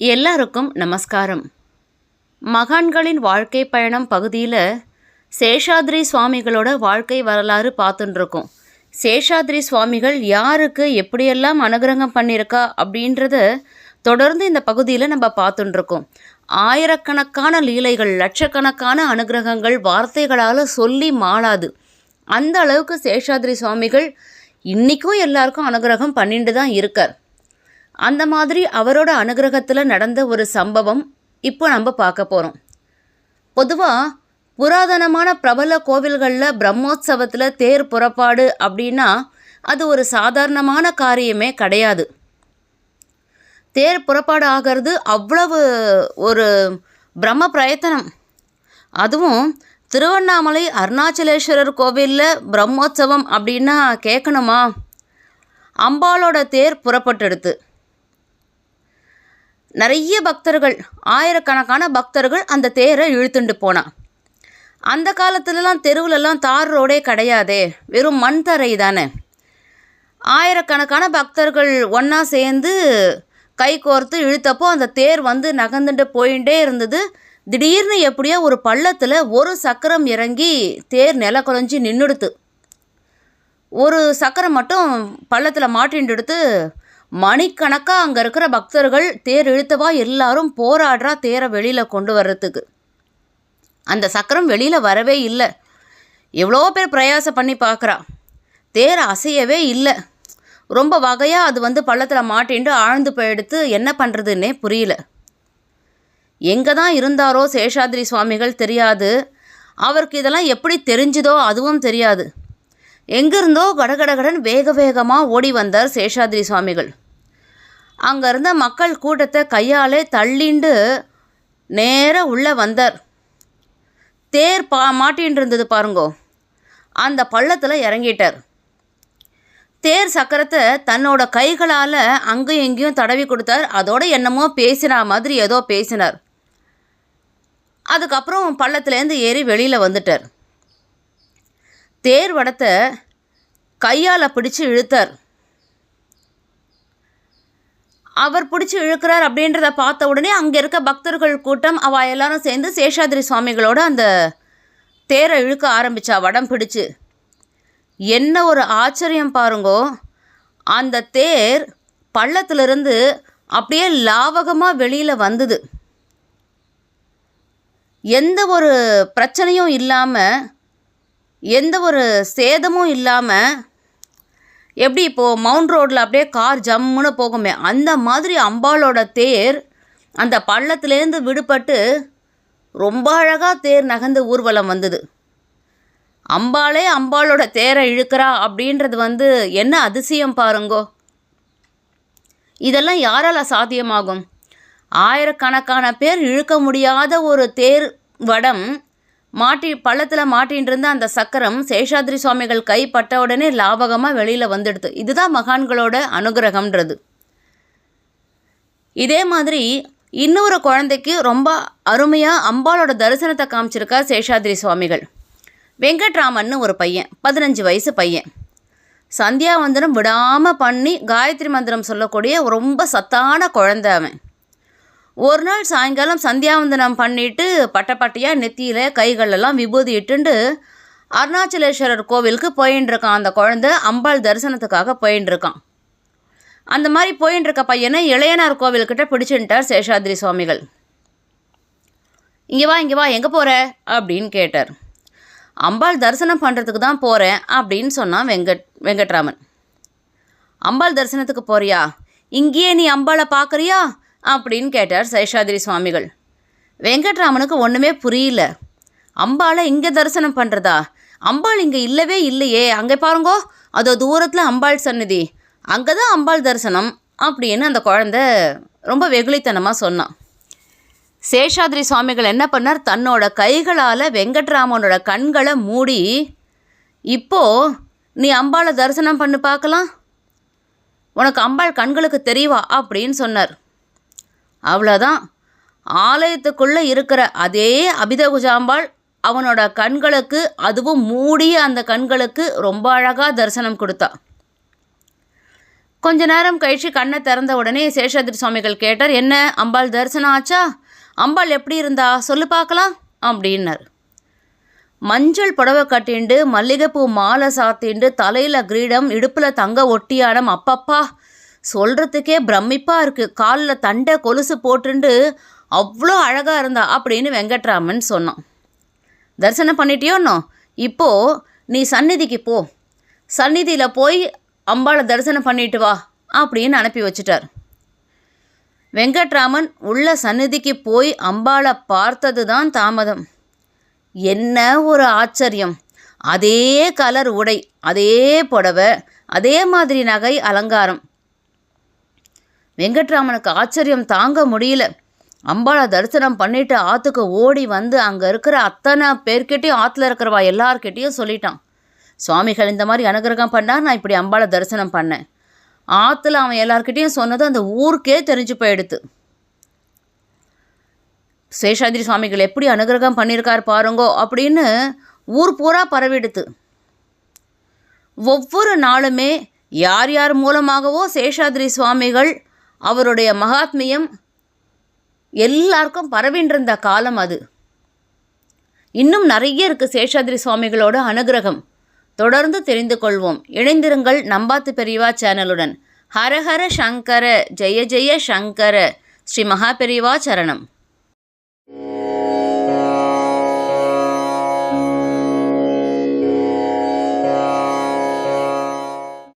எல்லாருக்கும் நமஸ்காரம். மகான்களின் வாழ்க்கை பயணம் பகுதியில் சேஷாத்ரி சுவாமிகளோட வாழ்க்கை வரலாறு பார்த்துட்டுருக்கோம் சேஷாத்ரி சுவாமிகள் யாருக்கு எப்படியெல்லாம் அனுகிரகம் பண்ணியிருக்கா அப்படின்றத தொடர்ந்து இந்த பகுதியில் நம்ம பார்த்துட்டுருக்கோம் ஆயிரக்கணக்கான லீலைகள் லட்சக்கணக்கான அனுகிரகங்கள் வார்த்தைகளால் சொல்லி மாளாது. அந்த அளவுக்கு சேஷாத்ரி சுவாமிகள் இன்றைக்கும் எல்லாருக்கும் அனுகிரகம் பண்ணிட்டு தான் இருக்கார். அந்த மாதிரி அவரோட அனுகிரகத்தில் நடந்த ஒரு சம்பவம் இப்போ நம்ம பார்க்க போகிறோம் பொதுவாக புராதனமான பிரபல கோவில்களில் பிரம்மோற்சவத்தில் தேர் புறப்பாடு அப்படின்னா அது ஒரு சாதாரணமான காரியமே கிடையாது. தேர் புறப்பாடு ஆகிறது அவ்வளவு ஒரு பிரம்ம பிரயத்தனம். அதுவும் திருவண்ணாமலை அருணாச்சலேஸ்வரர் கோவிலில் பிரம்மோற்சவம் அப்படின்னா கேட்கணுமா அம்பாளோட தேர் புறப்பட்டெடுத்து. நிறைய பக்தர்கள் ஆயிரக்கணக்கான பக்தர்கள் அந்த தேரை இழுத்துண்டு போனான். அந்த காலத்துலலாம் தெருவுலலாம் தார் ரோடே கிடையாதே வெறும் மண் தரை தானே. ஆயிரக்கணக்கான பக்தர்கள் ஒன்றா சேர்ந்து கை கோர்த்து இழுத்தப்போ அந்த தேர் வந்து நகர்ந்துட்டு போயிட்டே இருந்தது. திடீர்னு எப்படியோ ஒரு பள்ளத்தில் ஒரு சக்கரம் இறங்கி தேர் நில குறைஞ்சி நின்றுடுத்து ஒரு சக்கரம் மட்டும் பள்ளத்தில் மாட்டின்னு எடுத்து மணிக்கணக்காக அங்கே இருக்கிற பக்தர்கள் தேர் இழுத்தவா எல்லாரும் போராடுறா தேரை வெளியில் கொண்டு வர்றதுக்கு. அந்த சக்கரம் வெளியில் வரவே இல்லை. எவ்வளோ பேர் பிரயாசம் பண்ணி பார்க்குறா. தேர் அசையவே இல்லை. ரொம்ப வகையாக அது வந்து பள்ளத்தில் மாட்டின்ட்டு ஆழ்ந்து போயெடுத்து என்ன பண்ணுறதுன்னே புரியல. எங்கே தான் இருந்தாரோ சேஷாத்ரி சுவாமிகள் தெரியாது. அவருக்கு இதெல்லாம் எப்படி தெரிஞ்சுதோ அதுவும் தெரியாது. எங்கிருந்தோ கடகடகடன் வேக வேகமாக ஓடி வந்தார் சேஷாத்ரி சுவாமிகள். அங்கே இருந்த மக்கள் கூட்டத்தை கையாலே தள்ளிண்டு நேராக உள்ளே வந்தார். தேர் பா மாட்டின்னு இருந்தது பாருங்கோ. அந்த பள்ளத்தில் இறங்கிட்டார். தேர் சக்கரத்தை தன்னோட கைகளால் அங்கேயும் இங்கேயும் தடவி கொடுத்தார். அதோட என்னமோ பேசினா மாதிரி ஏதோ பேசினார். அதுக்கப்புறம் பள்ளத்துலேருந்து ஏறி வெளியில் வந்துட்டார். தேர் வடத்தை கையால் பிடிச்சு இழுத்தார். அவர் பிடிச்சி இழுக்கிறார் அப்படின்றத பார்த்த உடனே அங்கே இருக்க பக்தர்கள் கூட்டம் அவ எல்லாரும் சேர்ந்து சேஷாதிரி சுவாமிகளோட அந்த தேரை இழுக்க ஆரம்பித்தா வடம் பிடிச்சு. என்ன ஒரு ஆச்சரியம் பாருங்கோ. அந்த தேர் பள்ளத்திலிருந்து அப்படியே லாவகமாக வெளியில் வந்தது. எந்த ஒரு பிரச்சனையும் இல்லாமல் எந்த ஒரு சேதமும் இல்லாமல் எப்படி இப்போது மவுண்ட் ரோட்டில் அப்படியே கார் ஜம்முன்னு போகுமே? அந்த மாதிரி அம்பாளோட தேர் அந்த பள்ளத்துலேருந்து விடுபட்டு ரொம்ப அழகாக தேர் நகர்ந்து ஊர்வலம் வந்தது. அம்பாளே அம்பாளோட தேரை இழுக்கிறா அப்படின்றது வந்து என்ன அதிசயம் பாருங்கோ. இதெல்லாம் யாரால் சாத்தியமாகும்? ஆயிரக்கணக்கான பேர் இழுக்க முடியாத ஒரு தேர் வடம் மாட்டி பள்ளத்தில் மாட்டின்னு இருந்த அந்த சக்கரம் சேஷாத்ரி சுவாமிகள் கைப்பட்ட உடனே லாபகமாக வெளியில் வந்துடுது. இதுதான் மகான்களோட அனுகிரகம்ன்றது. இதே மாதிரி இன்னொரு குழந்தைக்கு ரொம்ப அருமையாக அம்பாலோட தரிசனத்தை காமிச்சிருக்கா சேஷாத்ரி சுவாமிகள். வெங்கட்ராமன்னு ஒரு பையன் பதினஞ்சு வயசு பையன். சந்தியாவந்தனம் விடாமல் பண்ணி காயத்ரி மந்திரம் சொல்லக்கூடிய ரொம்ப சத்தான குழந்தை அவன். ஒரு நாள் சாயங்காலம் சந்தியாவந்தனம் பண்ணிட்டு பட்டப்பட்டையாக நெத்தியில் கைகளெல்லாம் விபூதி இட்டுண்டு அருணாச்சலேஸ்வரர் கோவிலுக்கு போயின்னு இருக்கான் அந்த குழந்தை அம்பாள் தரிசனத்துக்காக போயின்னு இருக்கான் அந்த மாதிரி போயின்னு இருக்க பையனை இளையனார் கோவில்கிட்ட பிடிச்சுட்டார் சேஷாத்ரி சுவாமிகள். இங்கே வா இங்கே வா எங்கே போகிற அப்படின்னு கேட்டார். அம்பாள் தரிசனம் பண்ணுறதுக்கு தான் போகிறேன் அப்படின்னு சொன்னான் வெங்கட் வெங்கட்ராமன். அம்பாள் தரிசனத்துக்கு போறியா? இங்கேயே நீ அம்பாளை பார்க்குறியா அப்படின்னு கேட்டார் சேஷாதிரி சுவாமிகள். வெங்கட்ராமனுக்கு ஒன்றுமே புரியல. அம்பாளை இங்கே தரிசனம் பண்ணுறதா அம்பாள் இங்கே இல்லவே இல்லையே. அங்கே பாருங்கோ அதோ தூரத்தில் அம்பாள் சந்நிதி. அங்கே தான் அம்பாள் தரிசனம் அப்படின்னு அந்த குழந்த ரொம்ப வெகுளித்தனமாக சொன்னான் சேஷாதிரி சுவாமிகள் என்ன பண்ணார்? தன்னோட கைகளால் வெங்கட்ராமனோட கண்களை மூடி இப்போது நீ அம்பாளை தரிசனம் பண்ணி பார்க்கலாம். உனக்கு அம்பாள் கண்களுக்கு தெரியவா அப்படின்னு சொன்னார். அவ்வளோதான் ஆலயத்துக்குள்ளே இருக்கிற அதே அபிதகுஜாம்பாள் அவனோட கண்களுக்கு அதுவும் மூடிய அந்த கண்களுக்கு ரொம்ப அழகாக தரிசனம் கொடுத்தா. கொஞ்ச நேரம் கழிச்சு கண்ணை திறந்த உடனே சேஷாதிரி சுவாமிகள் கேட்டார் என்ன அம்பாள் தரிசனம் ஆச்சா? அம்பாள் எப்படி இருந்தா? சொல்லு பார்க்கலாம் அப்படின்னார். மஞ்சள் புடவை கட்டிண்டு மல்லிகைப்பூ மாலை சாத்திண்டு தலையில் கிரீடம் இடுப்பில் தங்க ஒட்டியானம் அப்பப்பா சொல்கிறதுக்கே பிரமிப்பாக இருக்குது காலில் தண்டை கொலுசு போட்டுண்டு அவ்வளோ அழகாக இருந்தா அப்படின்னு வெங்கட்ராமன் சொன்னான். தரிசனம் பண்ணிட்டியோன்னோ இப்போது நீ சந்நிதிக்கு போ. சந்நிதியில் போய் அம்பாளை தரிசனம் பண்ணிட்டு வா அப்படின்னு அனுப்பி வச்சுட்டார். வெங்கட்ராமன் உள்ள சந்நிதிக்கு போய் அம்பாளை பார்த்தது தான் தாமதம். என்ன ஒரு ஆச்சரியம். அதே கலர் உடை அதே புடவை அதே மாதிரி நகை அலங்காரம். வெங்கட்ராமனுக்கு ஆச்சரியம் தாங்க முடியல. அம்பாளை தரிசனம் பண்ணிட்டு ஆற்றுக்கு ஓடி வந்து அங்கே இருக்கிற அத்தனை பேர்கிட்டையும் ஆற்றுல இருக்கிறவா எல்லார்கிட்டேயும் சொல்லிட்டான். சுவாமிகள் இந்த மாதிரி அனுகிரகம் பண்ணால் நான் இப்படி அம்பாளை தரிசனம் பண்ணேன். ஆற்றுல அவன் எல்லார்கிட்டேயும் சொன்னது அந்த ஊருக்கே தெரிஞ்சு போயிடுது சேஷாதிரி சுவாமிகள் எப்படி அனுகிரகம் பண்ணியிருக்கார் பாருங்கோ அப்படின்னு ஊர் பூரா பரவிடுது ஒவ்வொரு நாளுமே யார் யார் மூலமாகவோ சேஷாதிரி சுவாமிகள் அவருடைய மகாத்மியம் எல்லாருக்கும் பரவின்றிருந்த காலம் அது. இன்னும் நிறைய இருக்குது சேஷாதிரி சுவாமிகளோட அனுகிரகம். தொடர்ந்து தெரிந்து கொள்வோம். இணைந்திருங்கள் நம்பாத்து பெரியவா சேனலுடன். ஹரஹர சங்கர ஜெய ஜெய சங்கர ஸ்ரீ மகா பெரியவா சரணம்.